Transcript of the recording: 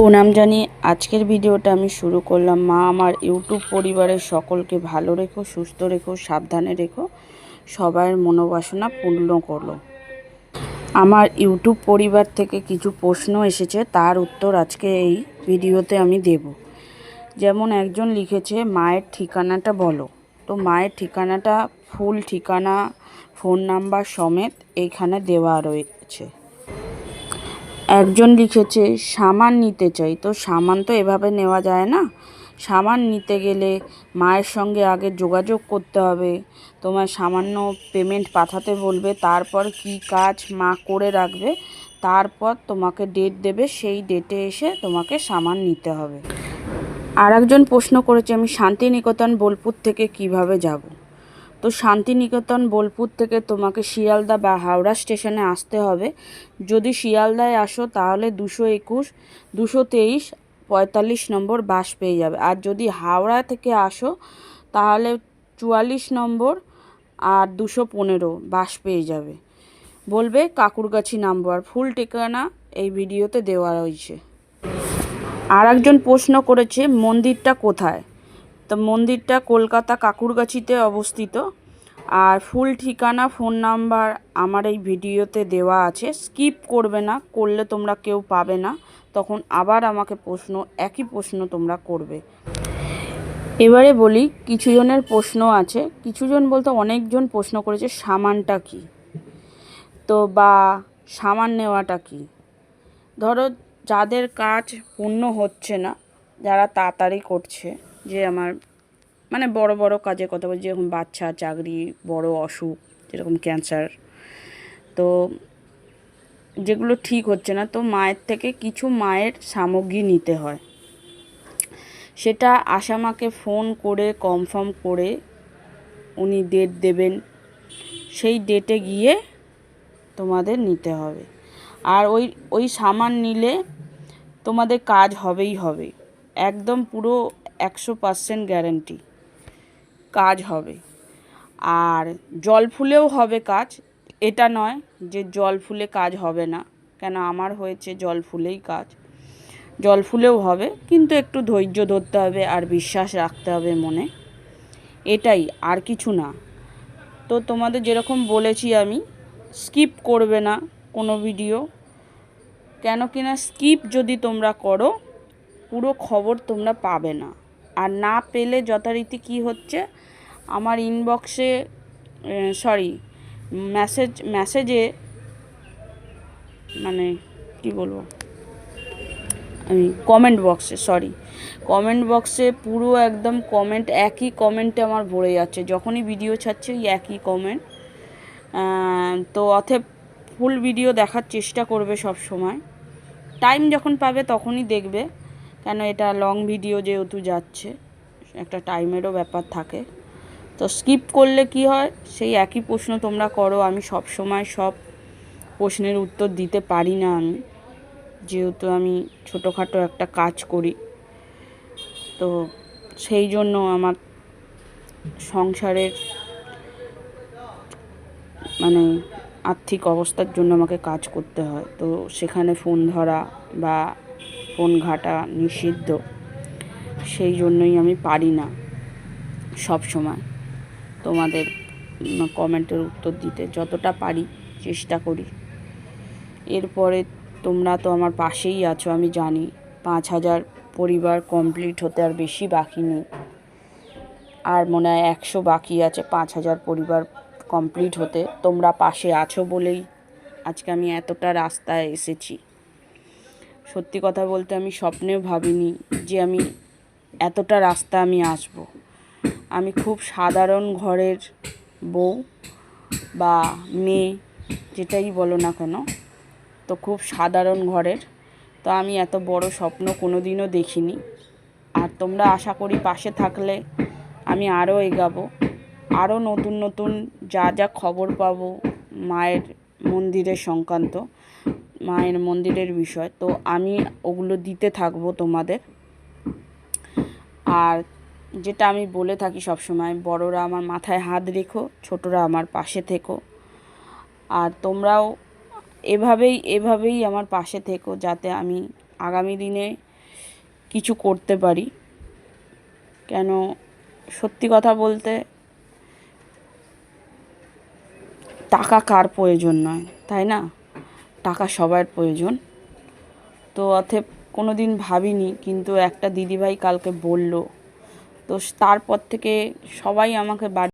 প্রণাম জানিয়ে আজকের ভিডিওটা আমি শুরু করলাম। মা আমার ইউটিউব পরিবারের সকলকে ভালো রেখো, সুস্থ রেখো, সাবধানে রেখো। সবার মনোবাসনা পূর্ণ করল। আমার ইউটিউব পরিবার থেকে কিছু প্রশ্ন এসেছে, তার উত্তর আজকে এই ভিডিওতে আমি দেব। যেমন একজন লিখেছে, মায়ের ঠিকানাটা বলো। তো মায়ের ঠিকানাটা, ফুল ঠিকানা, ফোন নাম্বার সমেত এইখানে দেওয়া রয়েছে। একজন লিখেছে, সামান নিতে চাই। তো সামান তো এভাবে নেওয়া যায় না। সামান নিতে গেলে মায়ের সঙ্গে আগে যোগাযোগ করতে হবে। তোমার সামান্য পেমেন্ট পাঠাতে বলবে, তারপর কি কাজ মা করে রাখবে, তারপর তোমাকে ডেট দেবে, সেই ডেটে এসে তোমাকে সামান নিতে হবে। আর একজন প্রশ্ন করেছে, আমি শান্তিনিকেতন বোলপুর থেকে কীভাবে যাব? তো শান্তিনিকেতন, বোলপুর থেকে তোমাকে শিয়ালদা বা হাওড়া স্টেশনে আসতে হবে। যদি শিয়ালদায় আসো, তাহলে দুশো একুশ, দুশো তেইশ, পঁয়তাল্লিশ নম্বর বাস পেয়ে যাবে। আর যদি হাওড়া থেকে আসো, তাহলে চুয়াল্লিশ নম্বর আর দুশো পনেরো বাস পেয়ে যাবে। বলবে কাকুরগাছি নাম্বার। ফুল ঠিকানা এই ভিডিওতে দেওয়া রয়েছে। আর একজন প্রশ্ন করেছে, মন্দিরটা কোথায়? তো মন্দিরটা কলকাতা কাকুরগাছিতে অবস্থিত। আর ফুল ঠিকানা, ফোন নাম্বার আমার এই ভিডিওতে দেওয়া আছে। স্কিপ করবে না, করলে তোমরা কেউ পাবে না। তখন আবার আমাকে প্রশ্ন, একই প্রশ্ন তোমরা করবে। এবারে বলি, কিছু জনের প্রশ্ন আছে। কিছুজন বলতে অনেকজন প্রশ্ন করেছে, সামানটা কি? তো বা সামান নেওয়াটা কি? ধরো, যাদের কাজ পূর্ণ হচ্ছে না, যারা তাড়াতাড়ি করছে, যে আমার মানে বড় বড় কাজের কথা বলছি, যেরকম বাচ্চা চাকরি, বড় অসুখ, যেরকম ক্যান্সার তো যেগুলো ঠিক হচ্ছে না, তো মায়ের থেকে কিছু মায়ের সামগ্রী নিতে হয়। সেটা আসামাকে ফোন করে কনফার্ম করে উনি ডেট দেবেন। সেই ডেটে গিয়ে তোমাদের নিতে হবে। আর ওই ওই সামান নিলে তোমাদের কাজ হবেই হবে। একদম পুরো একশো পার্সেন্ট গ্যারেন্টি কাজ হবে। আর জল ফুলেও হবে কাজ। এটা নয় যে জল ফুলে কাজ হবে না। কেন আমার হয়েছে জল ফুলেই কাজ। জল ফুলেও হবে, কিন্তু একটু ধৈর্য ধরতে হবে আর বিশ্বাস রাখতে হবে মনে। এটাই, আর কিছু না। তো তোমাদের যেরকম বলেছি আমি, স্কিপ করবে না কোনো ভিডিও। কেন কিনা স্কিপ যদি তোমরা করো, পুরো খবর তোমরা পাবে না। আর না পেলে যথারীতি কী হচ্ছে? আমার ইনবক্সে সরি মেসেজ মেসেজে মানে কি বলব? আমি কমেন্ট বক্সে সরি কমেন্ট বক্সে পুরো একদম কমেন্ট একই কমেন্টে আমার ভরে যাচ্ছে। যখনই ভিডিও ছাড়ছে, ওই একই কমেন্ট তো অথব ফুল ভিডিও দেখার চেষ্টা করবে সব সময় টাইম যখন পাবে তখনই দেখবে। কেন এটা লং ভিডিও যেহেতু যাচ্ছে, একটা টাইমেরও ব্যাপার থাকে। তো স্কিপ করলে কি হয়? সেই একই প্রশ্ন তোমরা করো, আমি সব সময় সব প্রশ্নের উত্তর দিতে পারি না আমি। যেহেতু আমি ছোটোখাটো একটা কাজ করি। তো সেই জন্য আমার সংসারের মানে আর্থিক অবস্থার জন্য আমাকে কাজ করতে হয়। তো সেখানে ফোন ধরা বা ফোন ঘাটা নিষিদ্ধ। সেই জন্যই আমি পারি না সব সময়। তোমাদের কমেন্টের উত্তর দিতে যতটা পারি চেষ্টা করি। এরপরে তোমরা তো আমার পাশেই আছো, আমি জানি। পাঁচ হাজার পরিবার কমপ্লিট হতে আর বেশি বাকি নেই। আর মনে হয় একশো বাকি আছে পাঁচ হাজার পরিবার কমপ্লিট হতে। তোমরা পাশে আছো বলেই আজকে আমি এতটা রাস্তায় এসেছি। সত্যি কথা বলতে আমি স্বপ্নেও ভাবিনি যে আমি এতটা রাস্তা আমি আসব। আমি খুব সাধারণ ঘরের বউ বা মেয়ে, যেটাই বলো না কেন, তো খুব সাধারণ ঘরের। তো আমি এত বড় স্বপ্ন কোনো দিনও দেখিনি। আর তোমরা আশা করি পাশে থাকলে আমি আরও এগাবো। আরও নতুন নতুন যা যা খবর পাবো মায়ের মন্দিরের সংক্রান্ত। মায়ের মন্দিরের বিষয়, তো আমি ওগুলো দিতে থাকব তোমাদের। আর যেটা আমি বলে থাকি সবসময়, বড়রা আমার মাথায় হাত রেখো, ছোটরা আমার পাশে থেকো। আর তোমরাও এভাবেই এভাবেই আমার পাশে থেকো যাতে আমি আগামী দিনে কিছু করতে পারি। কেন, সত্যি কথা বলতে টাকা কার প্রয়োজন নয়, তাই না? টাকা সবার প্রয়োজন। তো অথেব কোনো দিন ভাবিনি, কিন্তু একটা দিদিভাই কালকে বলল। তো তারপর থেকে সবাই আমাকে বাড়ি